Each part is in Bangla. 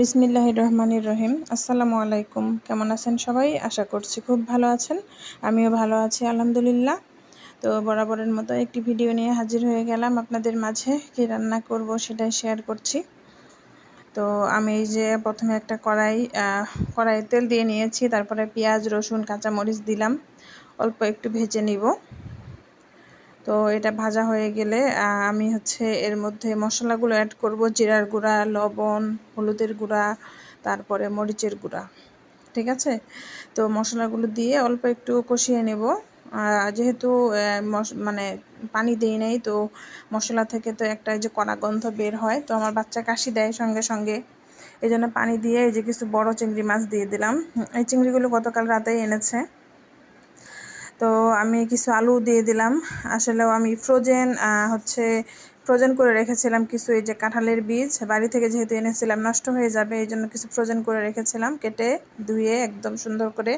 বিসমিল্লাহ রহমানির রহিম। আসসালামু আলাইকুম। কেমন আছেন সবাই? আশা করছি খুব ভালো আছেন। আমিও ভালো আছি, আলহামদুলিল্লাহ। তো বরাবরের মতো একটি ভিডিও নিয়ে হাজির হয়ে গেলাম। আপনাদের মাঝে কি রান্না করব সেটাই শেয়ার করছি। তো আমি এই যে প্রথমে একটা কড়াই কড়াই তেল দিয়ে নিয়েছি। তারপরে পেঁয়াজ, রসুন, কাঁচামরিচ দিলাম। অল্প একটু ভেজে নিব। তো এটা ভাজা হয়ে গেলে আমি হচ্ছে এর মধ্যে মশলাগুলো অ্যাড করব, জিরার গুঁড়া, লবণ, হলুদের গুঁড়া, তারপরে মরিচের গুঁড়া, ঠিক আছে? তো মশলাগুলো দিয়ে অল্প একটু কষিয়ে নেব। যেহেতু মানে পানি দিই নেই, তো মশলা থেকে তো একটা যে কড়া গন্ধ বের হয়, তো আমার বাচ্চা কাশি দেয় সঙ্গে সঙ্গে। এই জন্য পানি দিয়ে এই যে কিছু বড় চিংড়ি মাছ দিয়ে দিলাম। এই চিংড়িগুলো গতকাল রাতেই এনেছে। তো আমি কিছু আলু দিয়ে দিলাম। আসলেও আমি ফ্রোজেন হচ্ছে ফ্রোজেন করে রেখেছিলাম কিছু এই যে কাঁঠালের বীজ। বাড়ি থেকে যেহেতু এনেছিলাম, নষ্ট হয়ে যাবে, এই জন্য কিছু ফ্রোজেন করে রেখেছিলাম, কেটে ধুয়ে একদম সুন্দর করে।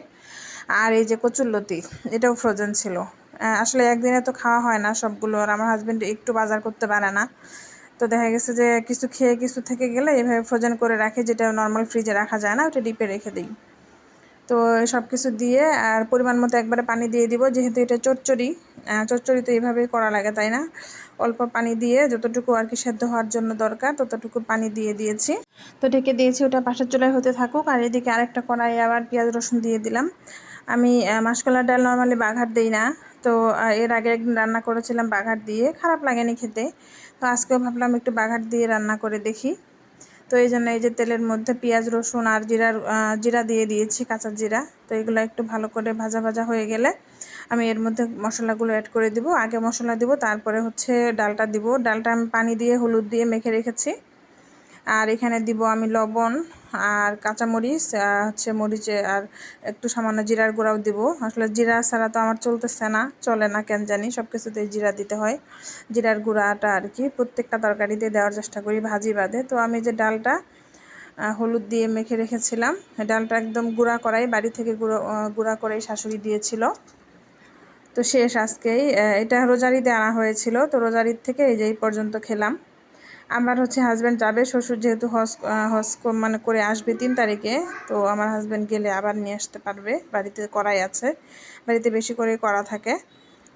আর এই যে কচুরলতি এটাও ফ্রোজেন ছিল। আসলে একদিনে তো খাওয়া হয় না সবগুলো, আর আমার হাজব্যান্ড একটু বাজার করতে পারে না। তো দেখা গেছে যে কিছু খেয়ে কিছু থেকে গেলে এভাবে ফ্রোজেন করে রাখে, যেটা নর্মাল ফ্রিজে রাখা যায় না, ওটা ডিপে রেখে দিই। তো সব কিছু দিয়ে আর পরিমাণ মতো একবারে পানি দিয়ে দিব, যেহেতু এটা চচ্চড়ি চচ্চড়ি তো এইভাবেই করা লাগে, তাই না? অল্প পানি দিয়ে যতটুকু আর কি সেদ্ধ হওয়ার জন্য দরকার, ততটুকু পানি দিয়ে দিয়েছি। তো ঢেকে দিয়েছি, ওটা পাশের চুলায় হতে থাকুক। আর এদিকে আরেকটা কড়াই আবার পেঁয়াজ, রসুন দিয়ে দিলাম। আমি মাসকলার ডাল নর্মালি বাঘার দিই না। তো এর আগে একদিন রান্না করেছিলাম বাঘার দিয়ে, খারাপ লাগেনি খেতে। তো আজকেও ভাবলাম একটু বাঘার দিয়ে রান্না করে দেখি। তো এই জন্য এই যে তেলের মধ্যে পেঁয়াজ, রসুন আর জিরার জিরা দিয়ে দিয়েছি, কাঁচা জিরা। তো এগুলো একটু ভালো করে ভাজা ভাজা হয়ে গেলে আমি এর মধ্যে মশলাগুলো অ্যাড করে দিব। আগে মশলা দিব, তারপরে হচ্ছে ডালটা দিব। ডালটা আমি পানি দিয়ে, হলুদ দিয়ে মেখে রেখেছি। আর এখানে দিব আমি লবণ আর কাঁচামরিচ হচ্ছে মরিচে আর একটু সামান্য জিরার গুঁড়াও দিব। আসলে জিরা ছাড়া তো আমার চলতেছে না, চলে না, কেন জানি? সব কিছুতেই জিরা দিতে হয়। জিরার গুঁড়াটা আর কি, প্রত্যেকটা তরকারিতে দেওয়ার চেষ্টা করি, ভাজি বাদে। তো আমি যে ডালটা হলুদ দিয়ে মেখে রেখেছিলাম ডালটা একদম গুঁড়া করাই, বাড়ি থেকে গুঁড়ো গুঁড়া করেই শাশুড়ি দিয়েছিল। তো শেষ আজকেই এটা রোজারিতে আনা হয়েছিল। তো রোজারির থেকে এই যে এই পর্যন্ত খেলাম। আমার হচ্ছে হাজব্যান্ড যাবে, শ্বশুর যেহেতু হজ হজ মানে করে আসবে তিন তারিখে, তো আমার হাজব্যান্ড গেলে আবার নিয়ে আসতে পারবে। বাড়িতে করাই আছে, বাড়িতে বেশি করে করা থাকে।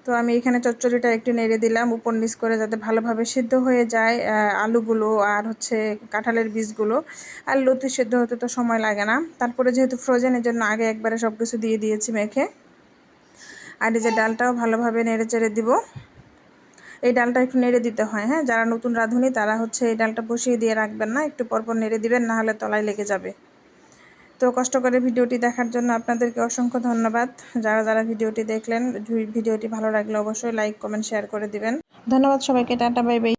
তো আমি এখানে চচ্চড়িটা একটু নেড়ে দিলাম, উপর নিচ করে যাতে ভালোভাবে সিদ্ধ হয়ে যায় আলুগুলো আর হচ্ছে কাঁঠালের বীজগুলো। আর লতি সিদ্ধ হতে তো সময় লাগে না। তারপরে যেহেতু ফ্রোজেনের জন্য আগে একবারে সব কিছু দিয়ে দিয়েছি মেখে। আর এই যে ডালটাও ভালোভাবে নেড়ে চেড়ে দিব। এই ডালটা একটু নেড়ে দিতে হয় হ্যাঁ? যারা নতুন রাঁধুনি, তারা হচ্ছে এই ডালটা বসিয়ে দিয়ে রাখবেন না, একটু পরপর নেড়ে দিবেন, না হলে তলায় লেগে যাবে। তো কষ্ট করে ভিডিওটি দেখার জন্য আপনাদেরকে অসংখ্য ধন্যবাদ। যারা যারা ভিডিওটি দেখলেন, ভিডিওটি ভালো লাগলে অবশ্যই লাইক, কমেন্ট, শেয়ার করে দিবেন। ধন্যবাদ সবাইকে, টাটা, বাই বাই।